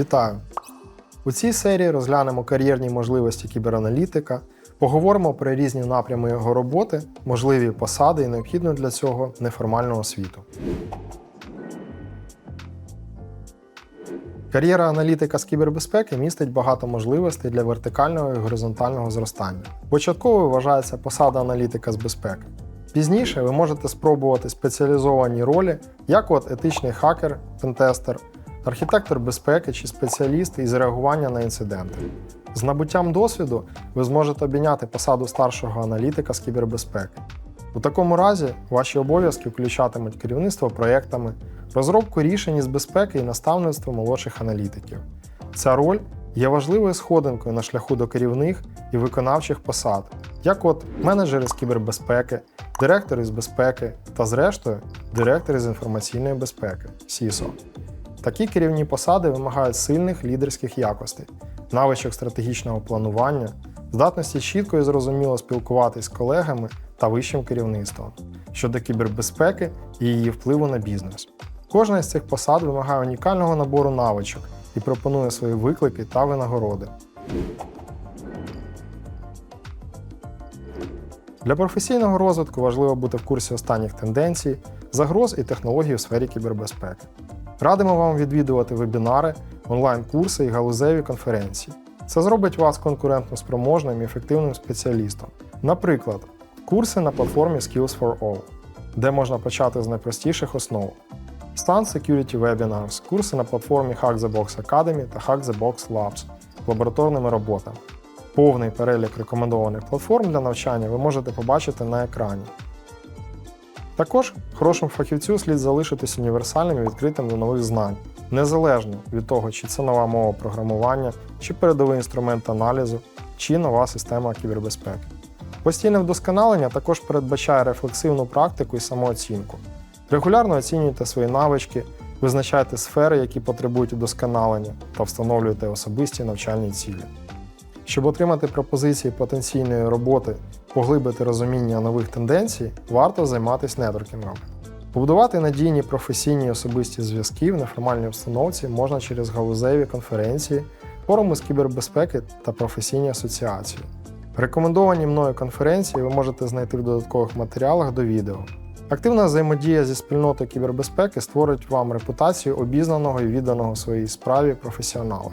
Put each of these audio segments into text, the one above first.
Вітаю! У цій серії розглянемо кар'єрні можливості кібераналітика, поговоримо про різні напрями його роботи, можливі посади і необхідну для цього неформальну освіту. Кар'єра аналітика з кібербезпеки містить багато можливостей для вертикального і горизонтального зростання. Початково вважається посада аналітика з безпеки. Пізніше ви можете спробувати спеціалізовані ролі, як от етичний хакер, пентестер, архітектор безпеки чи спеціаліст із реагування на інциденти. З набуттям досвіду ви зможете обійняти посаду старшого аналітика з кібербезпеки. У такому разі ваші обов'язки включатимуть керівництво проєктами, розробку рішень із безпеки і наставництво молодших аналітиків. Ця роль є важливою сходинкою на шляху до керівних і виконавчих посад, як от менеджери з кібербезпеки, директори з безпеки та, зрештою, директори з інформаційної безпеки CISO. Такі керівні посади вимагають сильних лідерських якостей, навичок стратегічного планування, здатності чітко і зрозуміло спілкуватись з колегами та вищим керівництвом щодо кібербезпеки і її впливу на бізнес. Кожна із цих посад вимагає унікального набору навичок і пропонує свої виклики та винагороди. Для професійного розвитку важливо бути в курсі останніх тенденцій, загроз і технологій у сфері кібербезпеки. Радимо вам відвідувати вебінари, онлайн-курси і галузеві конференції. Це зробить вас конкурентно спроможним і ефективним спеціалістом. Наприклад, курси на платформі Skills for All, де можна почати з найпростіших основ. Stan Security Webinars, курси на платформі Hack the Box Academy та Hack the Box Labs з лабораторними роботами. Повний перелік рекомендованих платформ для навчання ви можете побачити на екрані. Також хорошому фахівцю слід залишитись універсальним і відкритим до нових знань, незалежно від того, чи це нова мова програмування, чи передовий інструмент аналізу, чи нова система кібербезпеки. Постійне вдосконалення також передбачає рефлексивну практику і самооцінку. Регулярно оцінюйте свої навички, визначайте сфери, які потребують удосконалення, та встановлюйте особисті навчальні цілі. Щоб отримати пропозиції потенційної роботи, поглибити розуміння нових тенденцій, варто займатися нетворкінгом. Побудувати надійні професійні і особисті зв'язки в неформальній обстановці можна через галузеві конференції, форуми з кібербезпеки та професійні асоціації. Рекомендовані мною конференції ви можете знайти в додаткових матеріалах до відео. Активна взаємодія зі спільнотою кібербезпеки створить вам репутацію обізнаного і відданого своїй справі професіонала.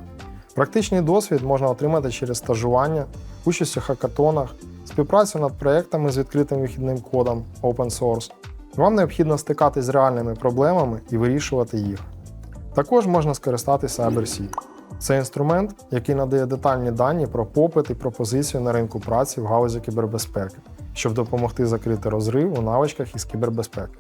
Практичний досвід можна отримати через стажування, участь у хакатонах, співпрацю над проектами з відкритим вихідним кодом Open Source. Вам необхідно стикатись з реальними проблемами і вирішувати їх. Також можна скористатися CyberSeek. Це інструмент, який надає детальні дані про попит і пропозицію на ринку праці в галузі кібербезпеки, щоб допомогти закрити розрив у навичках із кібербезпеки.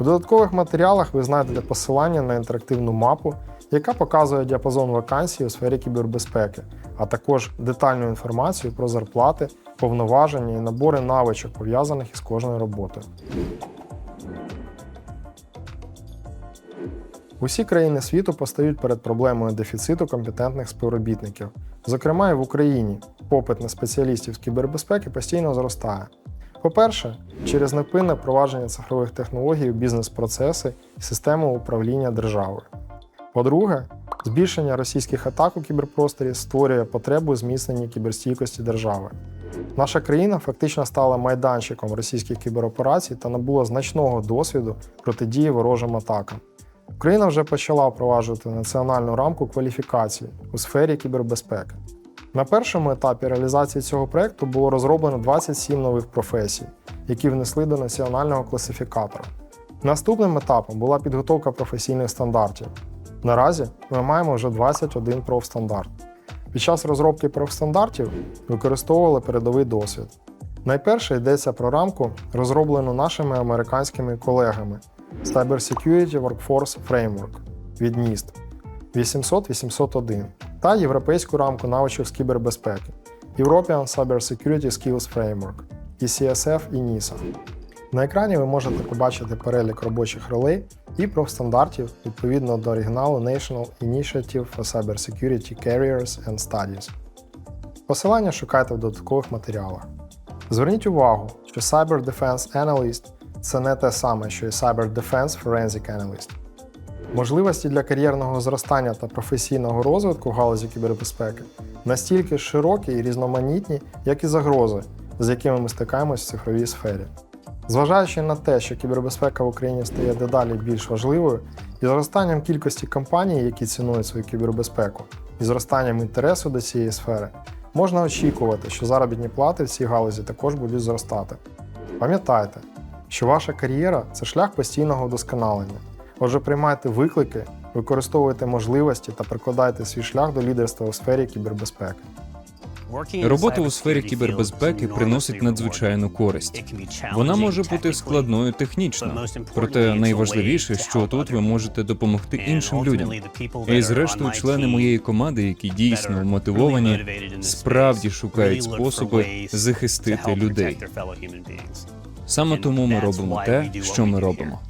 У додаткових матеріалах ви знайдете посилання на інтерактивну мапу, яка показує діапазон вакансій у сфері кібербезпеки, а також детальну інформацію про зарплати, повноваження і набори навичок, пов'язаних із кожною роботою. Усі країни світу постають перед проблемою дефіциту компетентних співробітників. Зокрема, і в Україні попит на спеціалістів з кібербезпеки постійно зростає. По-перше, через невпинне впровадження цифрових технологій у бізнес-процеси і систему управління державою. По-друге, збільшення російських атак у кіберпросторі створює потребу зміцнення кіберстійкості держави. Наша країна фактично стала майданчиком російських кібероперацій та набула значного досвіду протидії ворожим атакам. Україна вже почала впроваджувати національну рамку кваліфікації у сфері кібербезпеки. На першому етапі реалізації цього проєкту було розроблено 27 нових професій, які внесли до національного класифікатора. Наступним етапом була підготовка професійних стандартів. Наразі ми маємо вже 21 профстандарт. Під час розробки профстандартів використовували передовий досвід. Найперше йдеться про рамку, розроблену нашими американськими колегами Cyber Security Workforce Framework від NIST 800-801 та європейську рамку навичок з кібербезпеки European Cyber Security Skills Framework ECSF і NISA. На екрані ви можете побачити перелік робочих ролей і профстандартів відповідно до оригіналу National Initiative for Cyber Security Carriers and Studies. Посилання шукайте в додаткових матеріалах. Зверніть увагу, що Cyber Defense Analyst це не те саме, що і Cyber Defense Forensic Analyst. Можливості для кар'єрного зростання та професійного розвитку в галузі кібербезпеки настільки широкі і різноманітні, як і загрози, з якими ми стикаємось в цифровій сфері. Зважаючи на те, що кібербезпека в Україні стає дедалі більш важливою, і зростанням кількості компаній, які цінують свою кібербезпеку, і зростанням інтересу до цієї сфери, можна очікувати, що заробітні плати в цій галузі також будуть зростати. Пам'ятайте, що ваша кар'єра це шлях постійного вдосконалення. Отже, приймайте виклики, використовуйте можливості та прикладайте свій шлях до лідерства у сфері кібербезпеки. Робота у сфері кібербезпеки приносить надзвичайну користь. Вона може бути складною технічно, проте найважливіше, що тут ви можете допомогти іншим людям. І зрештою, члени моєї команди, які дійсно мотивовані, справді шукають способи захистити людей. Саме тому ми робимо те, що ми робимо.